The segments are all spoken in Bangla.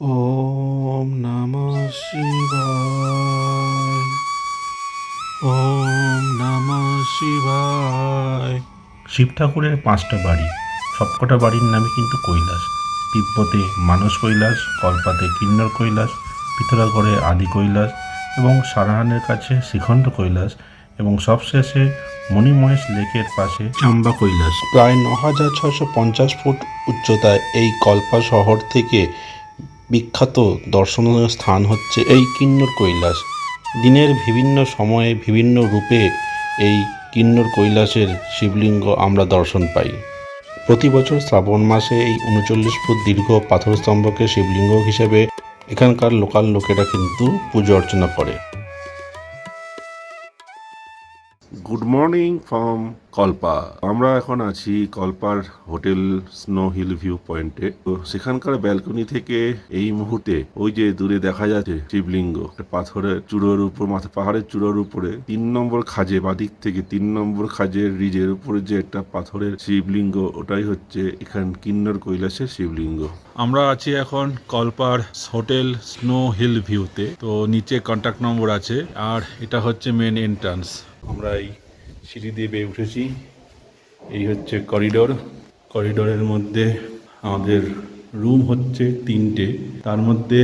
ওম নমঃ শিবায় ওম নমঃ শিবায় শিব ঠাকুরের পাঁচটা বাড়ি সবকটা বাড়ির নামে কিন্তু কৈলাস। তিব্বতে মানস কৈলাস কলপাতে কিন্নর কৈলাস পিথরাগড়ে আদি কৈলাস এবং সারাহানের কাছে শ্রীখণ্ড কৈলাস এবং সবশেষে মণিমহেশ লেকের পাশে চাম্বা কৈলাস। প্রায় ন হাজার ছশো পঞ্চাশ ফুট উচ্চতায় এই কল্পা শহর থেকে বিখ্যাত দর্শনীয় স্থান হচ্ছে এই কিন্নর কৈলাস। দিনের বিভিন্ন সময়ে বিভিন্ন রূপে এই কিন্নর কৈলাসের শিবলিঙ্গ আমরা দর্শন পাই। প্রতি বছর শ্রাবণ মাসে এই উনচল্লিশ ফুট দীর্ঘ পাথর স্তম্ভকে শিবলিঙ্গ হিসেবে এখানকার লোকাল লোকেরা কিন্তু পুজো অর্চনা করে। Good morning from Kalpa. আমরা এখন আছি কল্পার হোটেল স্নো হিল ভিউ পয়েন্টে। তো সেখানকার ব্যালকনি থেকে এই মুহূর্তে ওই যে দূরে দেখা যাচ্ছে শিবলিঙ্গ পাথরের চূড়োর উপর মাথা পাহাড়ের চূড়োর উপরে তিন নম্বর খাজে বাদিক থেকে তিন নম্বর খাজের রিজের উপরে যে একটা পাথরের শিবলিঙ্গ ওটাই হচ্ছে এখান কিন্নর কৈলাসের শিবলিঙ্গ। আমরা আছি এখন কলপার হোটেল স্নো হিল ভিউতে তো নিচে কন্ট্যাক্ট নম্বর আছে আর এটা হচ্ছে মেন এন্ট্রান্স আমরা এই সিঁড়ি দিয়ে বেয়ে উঠেছি। এই হচ্ছে করিডোর। করিডোরের মধ্যে আমাদের রুম হচ্ছে তিনটে। তার মধ্যে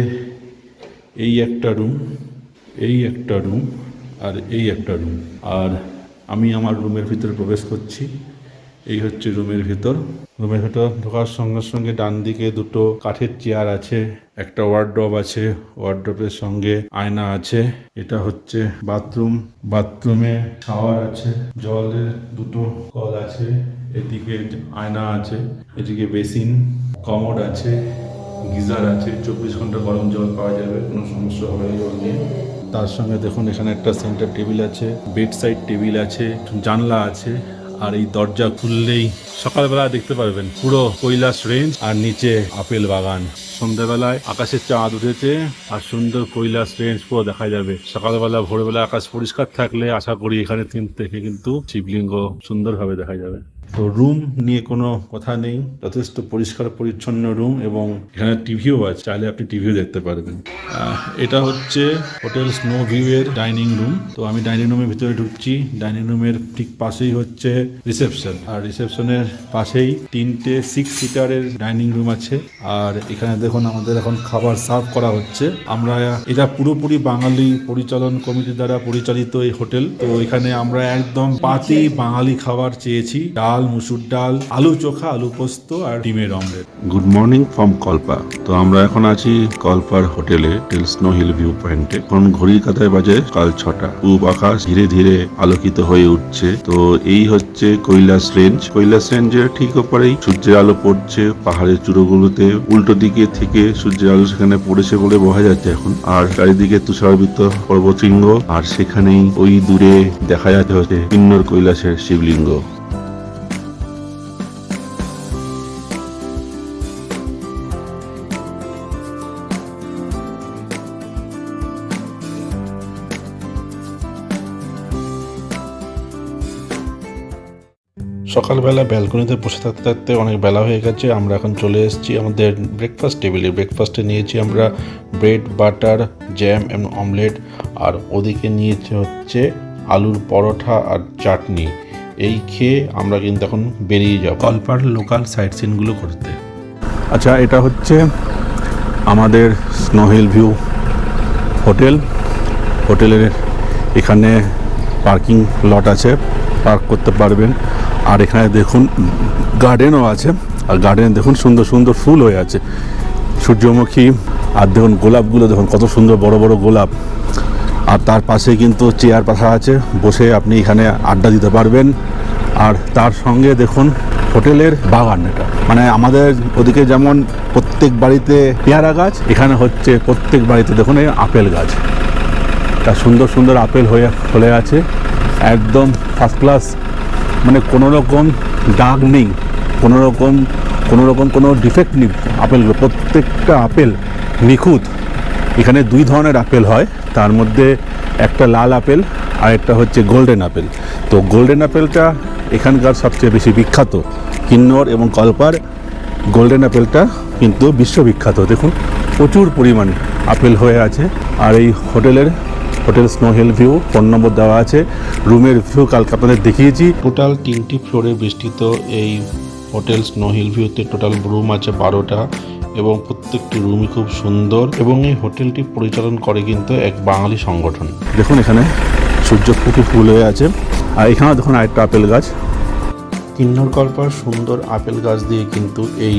এই একটা রুম, এই একটা রুম আর এই একটা রুম। আর আমি আমার রুমের ভিতরে প্রবেশ করছি। এই হচ্ছে রুমের ভিতর। রুমের ভিতর ঢোকার সঙ্গে সঙ্গে ডান দিকে দুটো কাঠের চেয়ার আছে, একটা ওয়ার্ড্রপ আছে ওয়ার্ড্রপের সঙ্গে আয়না আছে। এটা হচ্ছে বাথরুম। বাথরুমে শাওয়ার আছে, জলের দুটো কল আছে, এদিকে আয়না আছে, এদিকে বেসিন কমোড আছে, গিজার আছে, চব্বিশ ঘণ্টা গরম জল পাওয়া যাবে, কোনো সমস্যা হবে জল নিয়ে। তার সঙ্গে দেখুন এখানে একটা সেন্টার টেবিল আছে বেড সাইড টেবিল আছে, জানলা আছে। আর এই দরজা খুললেই সকালবেলা দেখতে পারবেন পুরো কৈলাস রেঞ্জ আর নিচে আপেল বাগান। সন্ধ্যাবেলায় আকাশের চাঁদ উঠেছে আর সুন্দর কৈলাস রেঞ্জ পুরো দেখা যাবে। সকালবেলা, ভোরবেলা আকাশ পরিষ্কার থাকলে আশা করি এখানে থেকে কিন্তু শিবলিঙ্গ সুন্দরভাবে দেখা যাবে। তো রুম নিয়ে কোনো কথা নেই, যথেষ্ট পরিষ্কার, পরিচ্ছন্ন রুম এবং এখানে টিভিও আছে, চাইলে আপনি টিভিও দেখতে পারবেন। এটা হচ্ছে হোটেল স্নো ভিউ এর ডাইনিং রুম তো আমি ডাইনিং রুমের ভিতরে ঢুকছি। ডাইনিং রুমের ঠিক পাশেই হচ্ছে রিসেপশন আর রিসেপশনের পাশেই তিনটে সিক্স সিটারের ডাইনিং রুম আছে। আর এখানে দেখুন, আমাদের এখন খাবার সার্ভ করা হচ্ছে। আমরা এটা পুরোপুরি বাঙালি পরিচালন কমিটি দ্বারা পরিচালিত এই হোটেল। তো এখানে আমরা একদম পাতি বাঙালি খাবার চেয়েছি। ডাল মুসুর ডাল, আলু চোখা, আলু পোস্ত আর ডিমের omelette. Good morning from Kalpa তো আমরা এখন আছি কল্পার হোটেলে হোটেল স্নো হিল ভিউ পয়েন্টে এখন ঘড়ির কাতায় বাজে কাল ছটা। পূব আকাশ ধীরে ধীরে আলোকিত হয়ে উঠছে। তো এই হচ্ছে কৈলাস রেঞ্জ। কৈলাস রেঞ্জের ঠিক ওপরেই সূর্যের আলো পড়ছে পাহাড়ের চূড়োগুলোতে। উল্টো দিকে থেকে সূর্যের আলো সেখানে পড়েছে বলে বোঝা যাচ্ছে এখন। আর চারিদিকে তুষারবৃত পর্বতশৃঙ্গ। আর সেখানেই ওই দূরে দেখা যাচ্ছে হচ্ছে কিন্নর কৈলাসের শিবলিঙ্গ। সকালবেলা ব্যালকনিতে বসে থাকতে থাকতে অনেক বেলা হয়ে গেছে আমরা এখন চলে এসেছি আমাদের ব্রেকফাস্ট টেবিলে ব্রেকফাস্টে নিয়েছি আমরা ব্রেড বাটার জ্যাম এবং অমলেট আর ওদিকে নিয়েছে হচ্ছে আলুর পরোটা আর চাটনি। এই খেয়ে আমরা কিন্তু এখন বেরিয়ে যাব। কলপার লোকাল সাইট সিনগুলো করতে। আচ্ছা এটা হচ্ছে আমাদের স্নোহিল ভিউ হোটেল হোটেলের এখানে পার্কিং লট আছে। পার্ক করতে পারবেন। আর এখানে দেখুন গার্ডেনও আছে। আর গার্ডেনে দেখুন সুন্দর সুন্দর ফুল হয়ে আছে। সূর্যমুখী, আর দেখুন গোলাপগুলো দেখুন কত সুন্দর বড় বড় গোলাপ। আর তার পাশে কিন্তু চেয়ার পাতা আছে, বসে আপনি এখানে আড্ডা দিতে পারবেন। আর তার সঙ্গে দেখুন হোটেলের বাগান এটা। মানে আমাদের ওদিকে যেমন প্রত্যেক বাড়িতে পেয়ারা গাছ, এখানে হচ্ছে প্রত্যেক বাড়িতে দেখুন এই আপেল গাছ। তা সুন্দর সুন্দর আপেল হয়ে ফলে আছে। একদম ফার্স্ট ক্লাস মানে কোনো রকম দাগ নেই, কোনো রকম কোনো রকম কোনো ডিফেক্ট নেই। আপেলগুলো প্রত্যেকটা আপেল নিখুঁত। এখানে দুই ধরনের আপেল হয়, তার মধ্যে একটা লাল আপেল আর একটা হচ্ছে গোল্ডেন আপেল। তো গোল্ডেন আপেলটা এখানকার সবচেয়ে বেশি বিখ্যাত। কিন্নর এবং কলপার গোল্ডেন আপেলটা কিন্তু বিশ্ববিখ্যাত। দেখুন, প্রচুর পরিমাণে আপেল হয়ে আছে। আর এই হোটেলের hotel snow hill view phone number দেওয়া আছে। রুমের ভিউ কালকে আপনাদের দেখিয়েছি। টোটাল তিনটি ফ্লোরে বেষ্টিত এই হোটেল স্নো হিল ভিউতে টোটাল রুম আছে বারোটা এবং প্রত্যেকটি রুমই খুব সুন্দর এবং এই হোটেলটি পরিচালন করে কিন্তু এক বাঙালি সংগঠন। দেখুন এখানে সূর্যমুখী ফুল হয়ে আছে। আর এখানে দেখুন আরেকটা আপেল গাছ। কিন্নর কল্পার সুন্দর আপেল গাছ দিয়ে কিন্তু এই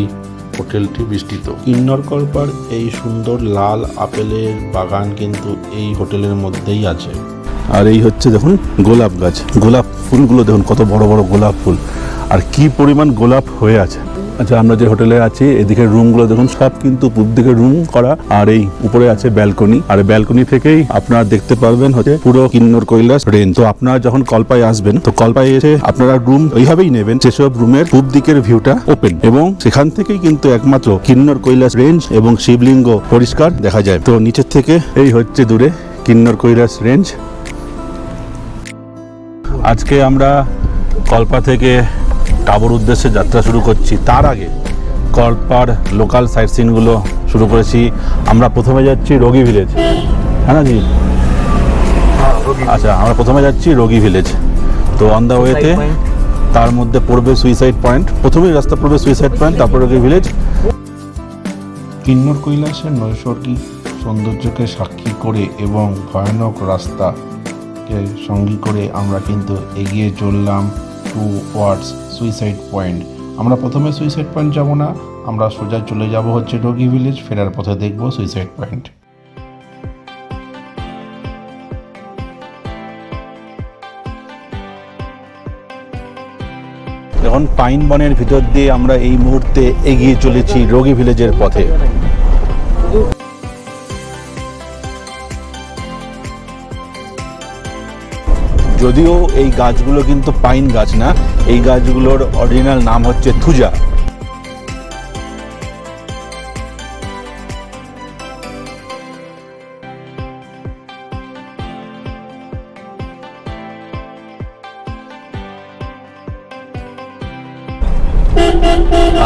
হোটেলটি বিস্তৃত। কিন্নর কল্পার এই সুন্দর লাল আপেলের বাগান কিন্তু এই হোটেলের মধ্যেই আছে। আর এই হচ্ছে দেখুন গোলাপ গাছ। গোলাপ ফুলগুলো দেখুন কত বড় বড় গোলাপ ফুল। আর কি পরিমাণ গোলাপ হয়ে আছে। আচ্ছা আমরা যে হোটেলে আছি এদিকে রুমগুলো দেখুন, সব কিন্তু পূব দিকে রুম করা। আর এই উপরে আছে ব্যালকনি। আর ব্যালকনি থেকেই আপনারা দেখতে পারবেন হচ্ছে পুরো কিন্নর কৈলাস রেঞ্জ। তো আপনারা যখন কল্পায় আসবেন, তো কল্পায় এসে আপনারা রুম ওইভাবেই নেবেন সেসব রুমের পূব দিকের ভিউটা ওপেন। এবং সেখান থেকেই কিন্তু একমাত্র কিন্নর কৈলাস রেঞ্জ এবং শিবলিঙ্গ পরিষ্কার দেখা যায়। তো নিচের থেকে এই হচ্ছে দূরে কিন্নর কৈলাস রেঞ্জ। আজকে আমরা কল্পা থেকে টাবর উদ্দেশ্যে যাত্রা শুরু করছি। তার আগে কল্পার লোকাল সাইট সিনগুলো শুরু করেছি। আমরা প্রথমে যাচ্ছি রোগী ভিলেজ হ্যাঁ না জি আচ্ছা আমরা প্রথমে যাচ্ছি রোগী ভিলেজ তো অন দ্য ওয়েতে তার মধ্যে পড়বে সুইসাইড পয়েন্ট প্রথমেই রাস্তা পড়বে সুইসাইড পয়েন্ট তারপর রোগী ভিলেজ কিন্নর কৈলাসের নৈসর্গিক সৌন্দর্যকে সাক্ষী করে এবং ভয়ানক রাস্তাকে সঙ্গী করে আমরা কিন্তু এগিয়ে চললাম। Towards suicide point. আমরা প্রথমে সুইসাইড পয়েন্ট যাব না, আমরা সোজা চলে যাব হচ্ছে রোগী ভিলেজ, ফেরার পথে দেখব সুইসাইড পয়েন্ট। এখন পাইন বনের ভিতর দিয়ে আমরা এই মুহূর্তে এগিয়ে চলেছি রোগী ভিলেজের পথে। যদিও এই গাছগুলো কিন্তু পাইন গাছ না, এই গাছগুলোর অরিজিনাল নাম হচ্ছে থুজা।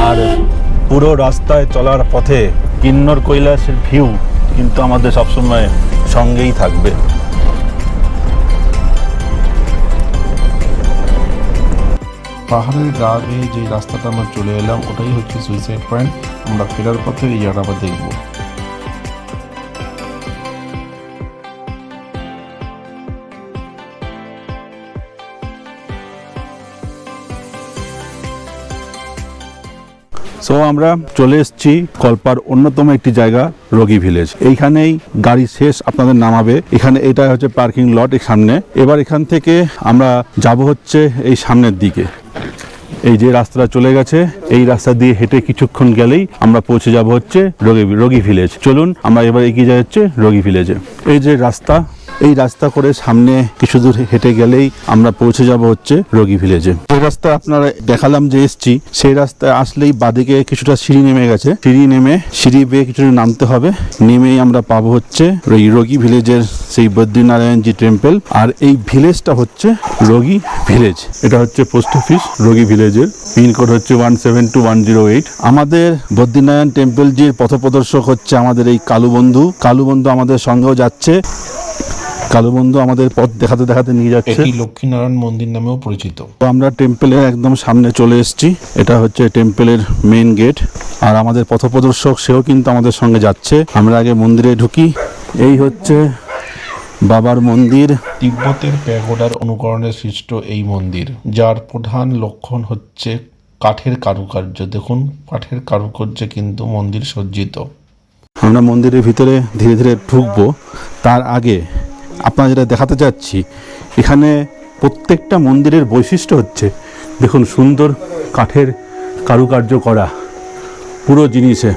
আর পুরো রাস্তায় চলার পথে কিন্নর কৈলাসের ভিউ কিন্তু আমাদের সবসময় সঙ্গেই থাকবে। পাহাড়ের গা বেয়ে যে রাস্তাটা আমরা চলে এলাম, ওটাই হচ্ছে সুইসাইড পয়েন্ট আমরা ফেরার পথে এই জায়গাটা আবার দেখব। সো আমরা চলে এসেছি কল্পার অন্যতম একটি জায়গা, রোগী ভিলেজ। এইখানেই গাড়ি শেষ, আপনাদের নামাবে। এখানে এটা হচ্ছে পার্কিং লট এই সামনে। এবার এখান থেকে আমরা যাব হচ্ছে এই সামনের দিকে। এই যে রাস্তাটা চলে গেছে, এই রাস্তা দিয়ে হেঁটে কিছুক্ষণ গেলেই আমরা পৌঁছে যাব হচ্ছে রোগী রোগী ভিলেজ। চলুন, আমরা এবার এগিয়ে যাই হচ্ছে রোগী ভিলেজে। এই যে রাস্তা এই রাস্তা করে সামনে কিছু দূর হেঁটে গেলেই আমরা পৌঁছে যাব হচ্ছে রোগী ভিলেজে। যে রাস্তা আপনারা দেখালাম যে এসছি, সেই রাস্তায় আসলেই বাদিকে কিছুটা সিঁড়ি নেমে গেছে। সিঁড়ি নেমে সিঁড়ি বেয়ে কিছুটা নামতে হবে। নেমেই আমরা পাবো হচ্ছে ওই রোগী ভিলেজের সেই বদ্রীনারায়ণজি টেম্পল। আর এই ভিলেজটা হচ্ছে রোগী ভিলেজ। এটা হচ্ছে পোস্ট অফিস রোগী ভিলেজের। পিনকোড হচ্ছে one seven two one zero eight. আমাদের বদ্রীনারায়ণ টেম্পলজির পথপ্রদর্শক হচ্ছে আমাদের এই কালু বন্ধু কালু বন্ধু আমাদের সঙ্গেও যাচ্ছে। কালু বন্ধু আমাদের পথ দেখাতে দেখাতে নিয়ে যাচ্ছে। এটি লক্ষ্মীনারায়ণ মন্দির নামেও পরিচিত। তো আমরা টেম্পলের একদম সামনে চলে এসেছি। এটা হচ্ছে টেম্পলের মেইন গেট। আর আমাদের পথপ্রদর্শক সেও কিন্তু আমাদের সঙ্গে যাচ্ছে। আমরা আগে মন্দিরে ঢুকি। এই হচ্ছে বাবার মন্দির। তিব্বতের প্যাগোডার অনুকরণে সৃষ্ট এই মন্দির যার প্রধান লক্ষণ হচ্ছে কাঠের কারুকার্য। দেখুন কাঠের কারুকার্যে কিন্তু মন্দির সজ্জিত। আমরা মন্দিরের ভিতরে ধীরে ধীরে ঢুকবো। তার আগে আপনারা যেটা দেখাতে চাচ্ছি, এখানে প্রত্যেকটা মন্দিরের বৈশিষ্ট্য হচ্ছে, দেখুন সুন্দর কাঠের কারুকার্য করা, পুরো জিনিসে।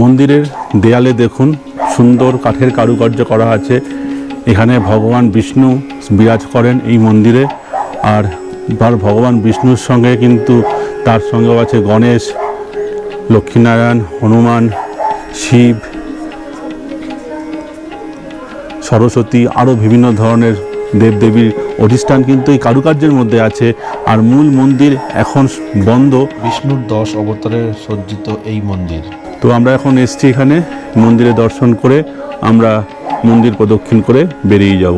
মন্দিরের দেয়ালে দেখুন, সুন্দর কাঠের কারুকার্য করা আছে। এখানে ভগবান বিষ্ণু বিরাজ করেন এই মন্দিরে। আর ভগবান বিষ্ণুর সঙ্গে কিন্তু তার সঙ্গেও আছে গণেশ, লক্ষ্মীনারায়ণ, হনুমান, শিব, সরস্বতী, আরও বিভিন্ন ধরনের দেবদেবীর অধিষ্ঠান কিন্তু এই কারুকার্যের মধ্যে আছে। আর মূল মন্দির এখন বন্ধ। বিষ্ণুর দশ অবতারে সজ্জিত এই মন্দির। তো আমরা এখন এসছি এখানে মন্দিরে দর্শন করে আমরা মন্দির প্রদক্ষিণ করে বেরিয়ে যাব।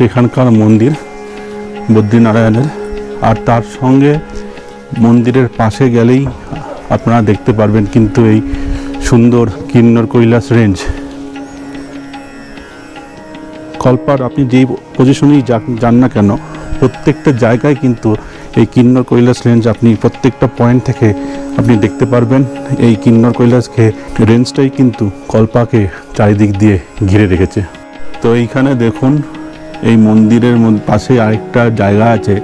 হচ্ছে এখানকার মন্দির বদ্রীনারায়ণের। আর তার সঙ্গে মন্দিরের পাশে গেলেই আপনারা দেখতে পারবেন কিন্তু এই সুন্দর কিন্নর কৈলাস রেঞ্জ। কল্পার, আপনি যেই পজিশনেই যান না কেন, প্রত্যেকটা জায়গায় কিন্তু এই কিন্নর কৈলাস রেঞ্জ আপনি প্রত্যেকটা পয়েন্ট থেকে আপনি দেখতে পারবেন। এই কিন্নর কৈলাসকে, রেঞ্জটাই কিন্তু কল্পাকে চারিদিক দিয়ে ঘিরে রেখেছে। তো এইখানে দেখুন এই মন্দিরের পাশে আরেকটা জায়গা আছে,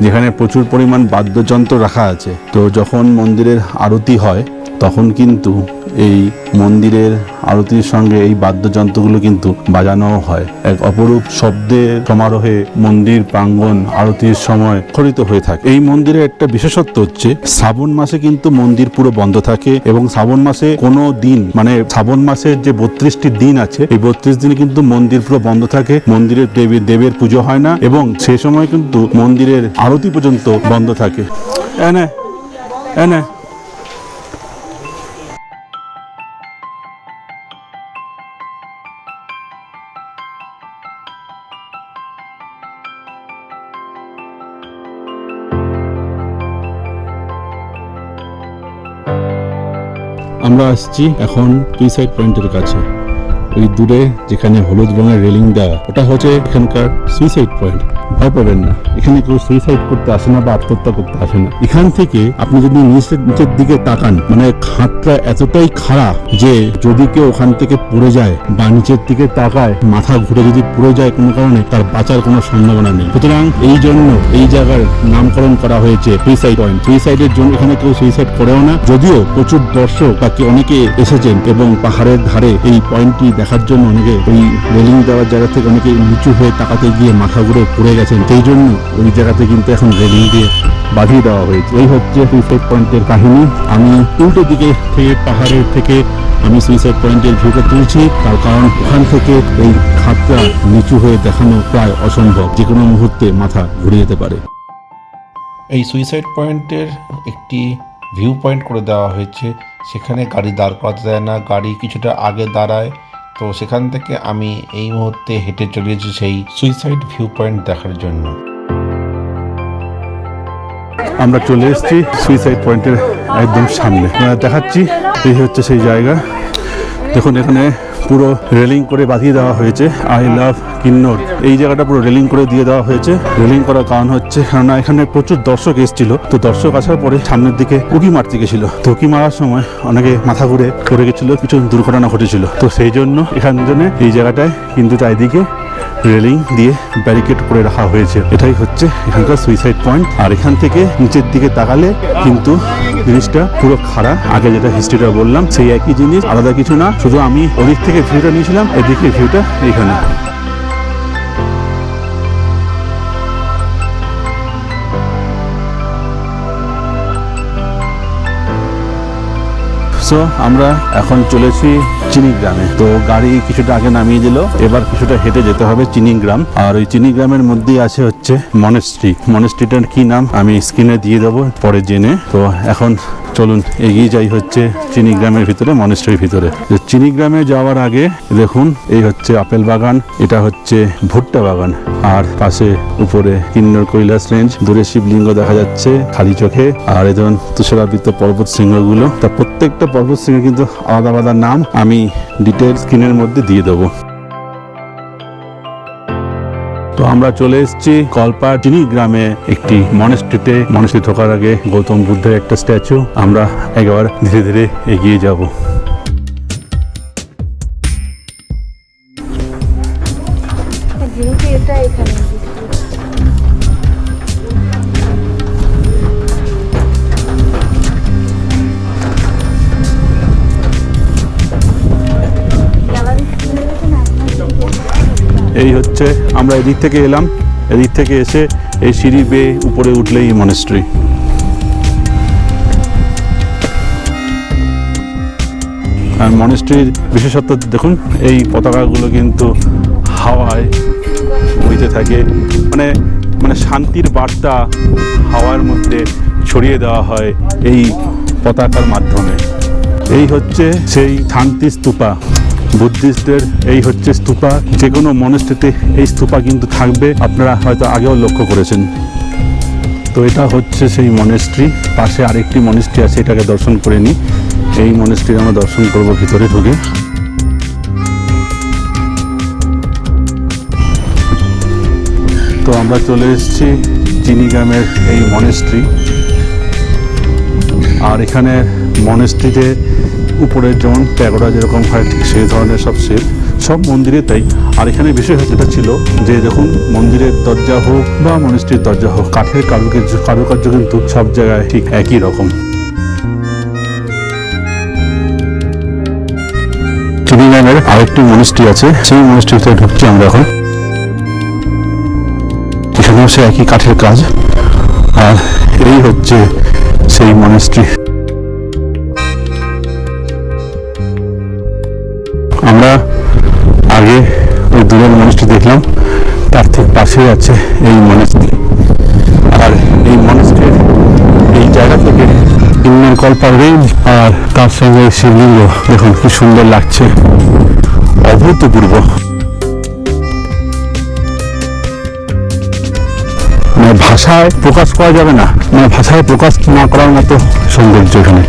যেখানে প্রচুর পরিমাণ বাদ্যযন্ত্র রাখা আছে। তো যখন মন্দিরের আরতি হয়, তখন কিন্তু এই মন্দিরের আরতির সঙ্গে এই বাদ্যযন্ত্রগুলো কিন্তু বাজানো হয়। এক অপরূপ শব্দের সমারোহে মন্দির প্রাঙ্গণ আরতির সময় খরিত হয়ে থাকে। এই মন্দিরে একটা বিশেষত্ব হচ্ছে, শ্রাবণ মাসে কিন্তু মন্দির পুরো বন্ধ থাকে এবং শ্রাবণ মাসে কোনো দিন মানে শ্রাবণ মাসের যে বত্রিশটি দিন আছে, এই বত্রিশ দিনে কিন্তু মন্দির পুরো বন্ধ থাকে, মন্দিরের দেবী, দেবের পুজো হয় না এবং সে সময় কিন্তু মন্দিরের আরতি পর্যন্ত বন্ধ থাকে। এনে এনে আমরা আসছি এখন সুইসাইড পয়েন্টের কাছে। ওই দূরে যেখানে হলুদ রঙের রেলিং দেওয়া, ওটা হচ্ছে এখানকার সুইসাইড পয়েন্ট ভয় পাবেন না। এখানে কেউ সুইসাইড করতে আসে না বা আত্মহত্যা করতে আসে না। এখান থেকে আপনি যদি নিচের নিচের দিকে তাকান মানে খাতটা এতটাই খারাপ যে যদি কেউ ওখান থেকে পড়ে যায় বা নিচের দিকে তাকায়, মাথা ঘুরে যদি পড়ে যায় কোনো কারণে, তার বাঁচার কোনো সম্ভাবনা নেই। সুতরাং এই জন্য এই জায়গার নামকরণ করা হয়েছে সুইসাইড পয়েন্ট সুইসাইডের জন্য এখানে কেউ সুইসাইড করেও না। যদিও প্রচুর দর্শক বা অনেকে এসেছেন এবং পাহাড়ের ধারে এই পয়েন্টটি দেখার জন্য অনেকে ওই রেলিং দেওয়ার জায়গা থেকে অনেকে নিচু হয়ে তাকাতে গিয়ে মাথা ঘুরে পড়ে গেছেন। সেই জন্য ওই জায়গাতে কিন্তু এখন রেলিং দিয়ে বাঁধিয়ে দেওয়া হয়েছে। এই হচ্ছে সুইসাইড পয়েন্টের কাহিনী। আমি উল্টো দিকে থেকে, পাহাড়ের থেকে আমি সুইসাইড পয়েন্টের ভিউটা তুলছি। তার কারণ ওখান থেকে এই খাতটা নিচু হয়ে দেখানো প্রায় অসম্ভব। যে কোনো মুহূর্তে মাথা ঘুরে যেতে পারে। এই সুইসাইড পয়েন্টের একটি ভিউ পয়েন্ট করে দেওয়া হয়েছে। সেখানে গাড়ি দাঁড় করাতে দেয় না। গাড়ি কিছুটা আগে দাঁড়ায়। তো সেখান থেকে আমি এই মুহূর্তে হেঁটে চলেছি সেই সুইসাইড ভিউ পয়েন্ট দেখার জন্য। আমরা চলে এসেছি সুইসাইড পয়েন্টের একদম সামনে। দেখাচ্ছি, এই হচ্ছে সেই জায়গা। দেখুন, এখানে পুরো রেলিং করে বাঁধিয়ে দেওয়া হয়েছে। I love Kinnaur. এই জায়গাটা পুরো রেলিং করে দিয়ে দেওয়া হয়েছে। রেলিং করার কারণ হচ্ছে, কেননা এখানে প্রচুর দর্শক এসেছিল। তো দর্শক আসার পরে সামনের দিকে উকি মারতে গেছিল। তো উকি মারার সময় অনেকে মাথা ঘুরে পড়ে গেছিল কিছু দুর্ঘটনা ঘটেছিল। তো সেই জন্য এখান জন্য এই জায়গাটায় কিন্তু চারিদিকে রেলিং দিয়ে ব্যারিকেড করে রাখা হয়েছে। এটাই হচ্ছে এখানকার সুইসাইড পয়েন্ট আর এখান থেকে নিচের দিকে তাকালে কিন্তু জিনিসটা পুরো খারাপ আগে যেটা হিস্ট্রিটা বললাম, সেই একই জিনিস, আলাদা কিছু না। শুধু আমি ওদিক থেকে ভিউটা নিয়েছিলাম, এদিকে ভিউটা এইখানে। সো আমরা এখন চলেছি চিনি গ্রামে তো গাড়ি কিছুটা আগে নামিয়ে দিল, এবার কিছুটা হেঁটে যেতে হবে চিনি গ্রাম আর ওই চিনি গ্রামের মধ্যেই আছে হচ্ছে মনেস্ট্রি মনেস্ট্রিটার কি নাম আমি স্ক্রিনে দিয়ে দেবো, পরে জেনে। তো এখন চলুন, এগিয়ে যাই হচ্ছে চিনি গ্রামের ভিতরে, মনেস্ট্রির ভিতরে। তো চিনি গ্রামে যাওয়ার আগে দেখুন, এই হচ্ছে আপেল বাগান, এটা হচ্ছে ভুট্টা বাগান। আর পাশে উপরে কিন্নর কৈলাস রেঞ্জ, দূরে শিবলিঙ্গ দেখা যাচ্ছে খালি চোখে। আর এই ধরুন তুষারাবৃত পর্বত শৃঙ্গগুলো। তা প্রত্যেকটা পর্বত শৃঙ্গ কিন্তু আলাদা আলাদা নাম, আমি ডিটেল স্ক্রিনের মধ্যে দিয়ে দেবো। তো আমরা চলে এসেছি কল্পা চিনি গ্রামে একটি মনেস্ট্রিতে মনেস্ট্রি থাকার আগে গৌতম বুদ্ধের একটা স্ট্যাচু আমরা একবার ধীরে ধীরে এগিয়ে যাব। হচ্ছে, আমরা এদিক থেকে এলাম, এদিক থেকে এসে এই সিঁড়ি বেয়ে উপরে উঠলেই মনেস্ট্রি আর মনেস্ট্রির বিশেষত্ব দেখুন, এই পতাকাগুলো কিন্তু হাওয়ায় বইতে থাকে। মানে মানে শান্তির বার্তা হাওয়ার মধ্যে ছড়িয়ে দেওয়া হয় এই পতাকার মাধ্যমে। এই হচ্ছে সেই শান্তি স্তূপা। বুদ্ধিস্টদের এই হচ্ছে স্তূপা যে কোনো মনস্ট্রিতে এই স্তূপা কিন্তু থাকবে, আপনারা হয়তো আগেও লক্ষ্য করেছেন। তো এটা হচ্ছে সেই মনেস্ট্রি পাশে আরেকটি মনেস্ট্রি আছে, এটাকে দর্শন করে নিই। এই মনেস্ট্রি আমরা দর্শন করব ভিতরে ঢুকে। তো আমরা চলে এসেছি চিনিগ্রামের এই মনেস্ট্রি আর এখানে মনেস্ট্রিতে উপরের যেমন প্যাগোডা যেরকম হয়, ঠিক সেই ধরনের সব শেপ সব মন্দিরে তাই। আর এখানে বিশেষ যেটা ছিল যে দেখুন মন্দিরের দরজা হোক বা মনেস্ট্রির দরজা হোক, কাঠের কারুকার্য কারুকার্য কিন্তু সব জায়গায় ঠিক একই রকম। চিনিগ্রামের আরেকটি মনেস্ট্রি আছে, সেই মনেস্ট্রিতে ঢুকছি আমরা এখন। এখানেও সে একই কাঠের কাজ। আর এই হচ্ছে সেই মনেস্ট্রি আগে ওই দূরের মনেস্ট্রি দেখলাম, তার ঠিক পাশেই আছে এই মনেস্ট্রি আর এই মনেস্ট্রির এই জায়গা থেকে ইন্ডিয়ান কল্পার রেঞ্জ আর তার সঙ্গে শিবলিঙ্গ। দেখুন কি সুন্দর লাগছে। অভূতপূর্ব। মানে ভাষায় প্রকাশ করা যাবে না মানে ভাষায় প্রকাশ না করার মতো সৌন্দর্য এখানে।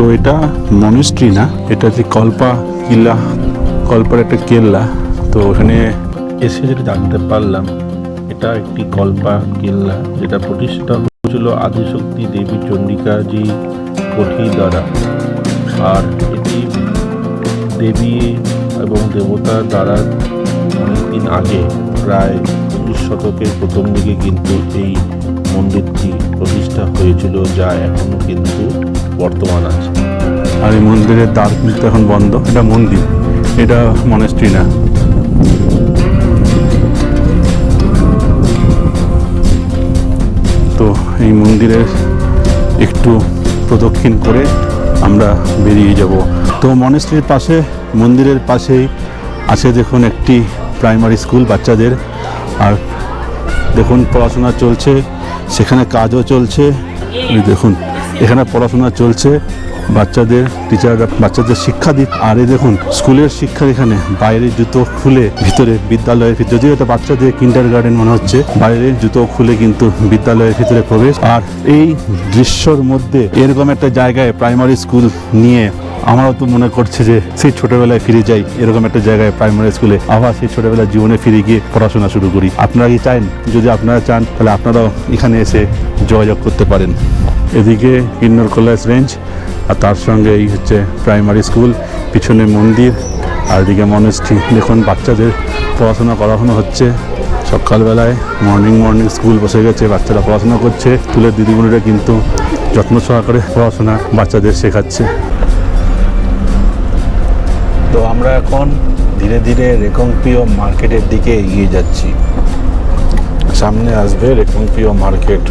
তো এটা মনেস্ট্রি না, এটা যে কল্পা কিল্লা, কল্পার একটা কেল্লা। তো ওখানে এসে যেটা জানতে পারলাম, এটা একটি কল্পা কেল্লা, যেটা প্রতিষ্ঠা হয়েছিল আদিশক্তি দেবী চণ্ডিকাজি কোঠি দ্বারা আর এটি দেবী এবং দেবতার দ্বারা অনেকদিন আগে, প্রায় উনিশ শতকের প্রথম দিকে কিন্তু এই মন্দিরটি প্রতিষ্ঠা হয়েছিল, যা এখনও কিন্তু বর্তমান আছে। আর এই মন্দিরের দ্বার কিন্তু এখন বন্ধ। এটা মন্দির। এটা মনেস্ট্রি না। তো এই মন্দিরের একটু প্রদক্ষিণ করে আমরা বেরিয়ে যাব। তো মনেস্ট্রির পাশে, মন্দিরের পাশেই আছে দেখুন একটি প্রাইমারি স্কুল বাচ্চাদের। আর দেখুন পড়াশোনা চলছে, সেখানে কাজও চলছে। দেখুন। এখানে পড়াশোনা চলছে, বাচ্চাদের টিচাররা বাচ্চাদের শিক্ষা দিক আরে দেখুন, স্কুলের শিক্ষা এখানে, বাইরে জুতো খুলে ভিতরে বিদ্যালয়ের ভিতরে, যদিও এটা বাচ্চাদের কিন্ডার গার্ডেন মনে হচ্ছে, বাইরে জুতো খুলে কিন্তু বিদ্যালয়ের ভিতরে প্রবেশ। আর এই দৃশ্যর মধ্যে এরকম একটা জায়গায় প্রাইমারি স্কুল নিয়ে আমারও তো মনে করছে যে সেই ছোটবেলায় ফিরে যাই এরকম একটা জায়গায় প্রাইমারি স্কুলে আবার সেই ছোটবেলার জীবনে ফিরে গিয়ে পড়াশোনা শুরু করি। আপনারা কি চান? যদি আপনারা চান, তাহলে আপনারাও এখানে এসে যোগাযোগ করতে পারেন। এদিকে কিন্নর কলেজ রেঞ্জ আর তার সঙ্গে এই হচ্ছে প্রাইমারি স্কুল পিছনে মন্দির, আর এদিকে মনেস্ট্রি দেখুন, বাচ্চাদের পড়াশোনা করানো হচ্ছে। সকালবেলায় মর্নিং মর্নিং স্কুল বসে গেছে, বাচ্চারা পড়াশোনা করছে। স্কুলের দিদিমণিরা কিন্তু যত্ন সহকারে পড়াশোনা বাচ্চাদের শেখাচ্ছে। তো আমরা এখন ধীরে ধীরে রেকংপিও মার্কেটের দিকে এগিয়ে যাচ্ছি। সামনে আসবে রেকংপিও মার্কেট।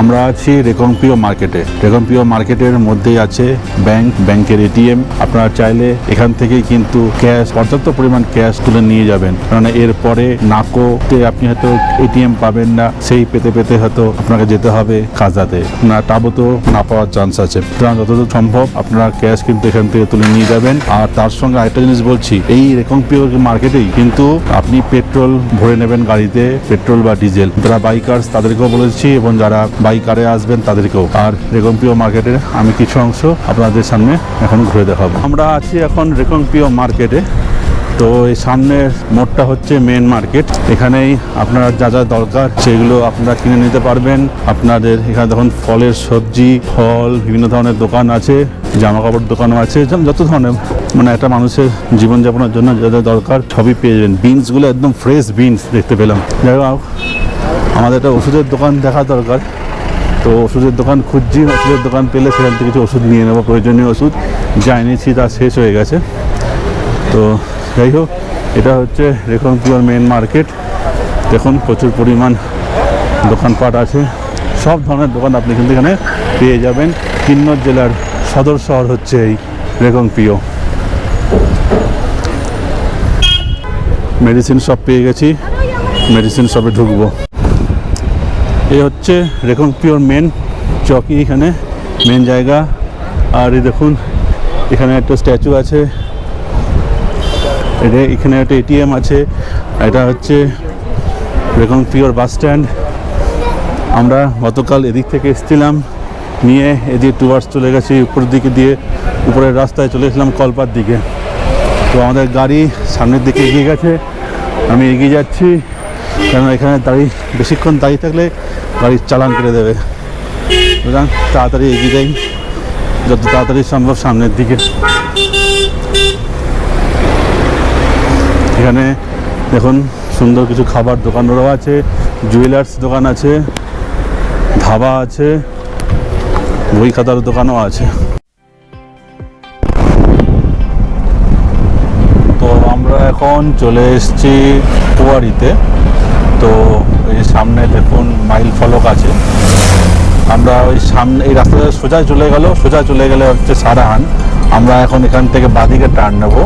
আমরা আছি রেকমপিও মার্কেটে। রেকমপিও মার্কেটের মধ্যেই আছে ব্যাংক, ব্যাংকের এটিএম আপনারা চাইলে এখান থেকেই কিন্তু ক্যাশ, পর্যাপ্ত পরিমাণ ক্যাশ তুলে নিয়ে যাবেন। কারণ এরপরে নাকোতে আপনি হয়তো এটিএম পাবেন না, সেই পেতে পেতে হয়তো আপনাকে যেতে হবে কাজাতে না টাবোতেও না পাওয়ার চান্স আছে। সুতরাং যতদূর সম্ভব আপনারা ক্যাশ কিন্তু এখান থেকে তুলে নিয়ে যাবেন। আর তার সঙ্গে আরেকটা জিনিস বলছি, এই রেকমপিও মার্কেটেই কিন্তু আপনি পেট্রোল ভরে নেবেন গাড়িতে, পেট্রোল বা ডিজেল। যারা বাইকার্স তাদেরকেও বলেছি এবং যারা বাইকারে আসবেন, তাদেরকেও। আর রেকমপিও মার্কেটের আমি কিছু অংশ আপনাদের সামনে এখন ঘুরে দেখাবো। আমরা আছি এখন রেকমপিও মার্কেটে। তো এই সামনের মোড়টা হচ্ছে মেন মার্কেট এখানেই আপনার যা যা দরকার, সেগুলো আপনারা কিনে নিতে পারবেন। আপনাদের এখানে দেখুন, ফলের সবজি, ফল, বিভিন্ন ধরনের দোকান আছে জামা কাপড় দোকানও আছে যত ধরনের মানে একটা মানুষের জীবনযাপনের জন্য যা যা দরকার, সবই পেয়ে যাবেন। বিনসগুলো একদম ফ্রেশ বিনস দেখতে পেলাম। যাই হোক, আমাদের একটা ওষুধের দোকান দেখা দরকার। তো ওষুধের দোকান খুঁজছি, ওষুধের দোকান পেলে সেখান থেকে কিছু ওষুধ নিয়ে নেব, প্রয়োজনীয় ওষুধ। যা এনেছি তা শেষ হয়ে গেছে। তো যাই হোক, এটা হচ্ছে রেখনপুর মেন মার্কেট দেখুন, প্রচুর পরিমাণ দোকানপাট আছে। সব ধরনের দোকান আপনি কিন্তু এখানে পেয়ে যাবেন। কিন্নর জেলার সদর শহর হচ্ছে এই রেগংপিও মেডিসিন শপ পেয়ে গেছি। মেডিসিন শপে ঢুকবো। এই হচ্ছে রেখংপিওর মেন চকি এখানে মেন জায়গা। আর এই দেখুন, এখানে একটা স্ট্যাচু আছে। এটা এখানে একটা এটিএম আছে। এটা হচ্ছে বেগম পিওর বাস স্ট্যান্ড আমরা গতকাল এদিক থেকে এসেছিলাম, নিয়ে এদিকে টুয়ার্স চলে গেছি, উপরের দিকে দিয়ে উপরের রাস্তায় চলে এসেছিলাম কলপার দিকে। তো আমাদের গাড়ি সামনের দিকে এগিয়ে গেছে। আমি এগিয়ে যাচ্ছি কেন এখানে দাঁড়িয়ে, বেশিক্ষণ দাঁড়িয়ে থাকলে গাড়ির চালান করে দেবে। সুতরাং তাড়াতাড়ি এগিয়ে যাই। যত তাড়াতাড়ি সম্ভব সামনের দিকে। এখানে দেখুন, সুন্দর কিছু খাবার দোকানেরও আছে জুয়েলার্স দোকান আছে, ধাবা আছে, বই খাতার দোকানও আছে। তো আমরা এখন চলে এসেছি কুয়ারিতে তো যে সামনে দেখুন মাইল ফলক আছে। আমরা ওই সামনে, এই রাস্তাটা সোজা চলে গেল, সোজা চলে গেলে হচ্ছে সারাহান। আমরা এখন এখান থেকে বাদিকে টার্ন নেব।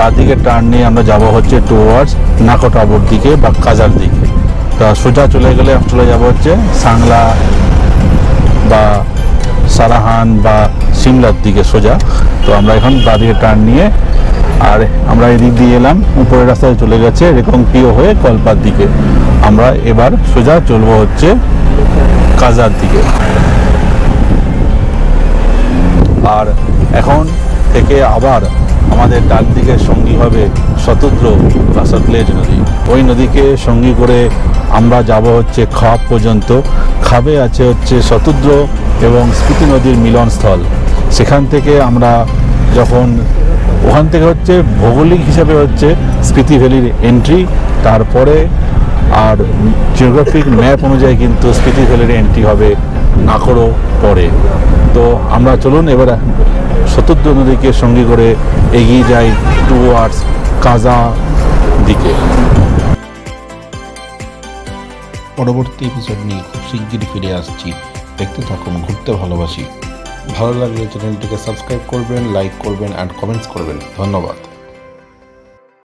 বাদিকে টার্ন নিয়ে আমরা যাব হচ্ছে টুয়ার্ডস নাকোটাবুর দিকে বা কাজার দিকে। তা সোজা চলে গেলে চলে যাব হচ্ছে সাংলা বা সারাহান বা সিমলার দিকে সোজা। তো আমরা এখন বাদিকে টার্ন নিয়ে আর আমরা এদিক দিয়ে এলাম, উপরের রাস্তায় চলে গেছে এরকম প্রিয় হয়ে কলপার দিকে। আমরা এবার সোজা চলবো হচ্ছে কাজার দিকে। আর এখন থেকে আবার আমাদের ডান দিকে সঙ্গী হবে শতদ্র বা নদী। ওই নদীকে সঙ্গী করে আমরা যাব হচ্ছে খাপ পর্যন্ত। খাবে আছে হচ্ছে শতদ্র এবং স্পিতি নদীর মিলনস্থল। সেখান থেকে আমরা যখন ওখান থেকে হচ্ছে ভৌগোলিক হিসাবে হচ্ছে স্পিতি ভ্যালির এন্ট্রি তারপরে আর জিওগ্রাফিক ম্যাপ অনুযায়ী কিন্তু স্পিতি ভ্যালির এন্ট্রি হবে নাকড়ো পরে। তো আমরা চলুন এবার শতদ্র নদীকে সঙ্গে করে এগিয়ে যাই টুয়ার্ডস কাজা দিকে। পরবর্তী এপিসোড নিয়ে খুব শিগগিরই ফিরে আসছি। দেখতে থাকুন, ঘুরতে ভালোবাসি। ভালো লাগলে চ্যানেলটিকে সাবস্ক্রাইব করবেন লাইক করবেন অ্যান্ড কমেন্টস করবেন। ধন্যবাদ।